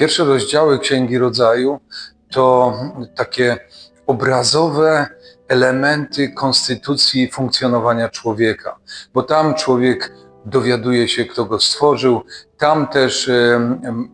Pierwsze rozdziały Księgi Rodzaju to takie obrazowe elementy konstytucji funkcjonowania człowieka, bo tam człowiek dowiaduje się, kto go stworzył. Tam też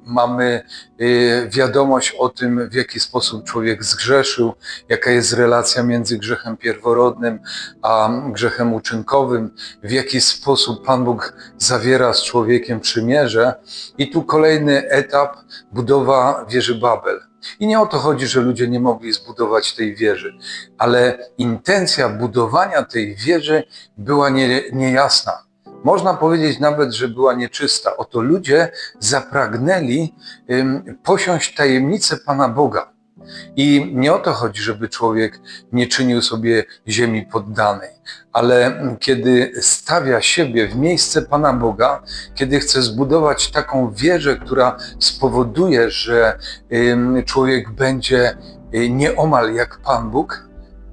mamy y, wiadomość o tym, w jaki sposób człowiek zgrzeszył, jaka jest relacja między grzechem pierworodnym a grzechem uczynkowym, w jaki sposób Pan Bóg zawiera z człowiekiem przymierze. I tu kolejny etap budowa wieży Babel. I nie o to chodzi, że ludzie nie mogli zbudować tej wieży, ale intencja budowania tej wieży była nie, niejasna. Można powiedzieć nawet, że była nieczysta. Oto ludzie zapragnęli posiąść tajemnicę Pana Boga. I nie o to chodzi, żeby człowiek nie czynił sobie ziemi poddanej, ale kiedy stawia siebie w miejsce Pana Boga, kiedy chce zbudować taką wieżę, która spowoduje, że człowiek będzie y, nieomal jak Pan Bóg,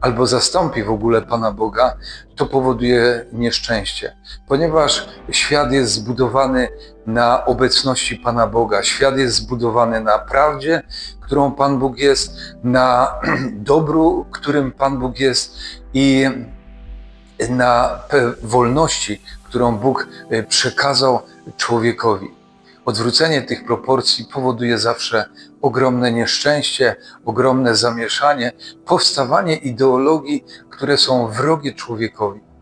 albo zastąpi w ogóle Pana Boga, to powoduje nieszczęście, ponieważ świat jest zbudowany na obecności Pana Boga, świat jest zbudowany na prawdzie, którą Pan Bóg jest, na dobru, którym Pan Bóg jest i na wolności, którą Bóg e, przekazał człowiekowi. Odwrócenie tych proporcji powoduje zawsze ogromne nieszczęście, ogromne zamieszanie, powstawanie ideologii, które są wrogie człowiekowi.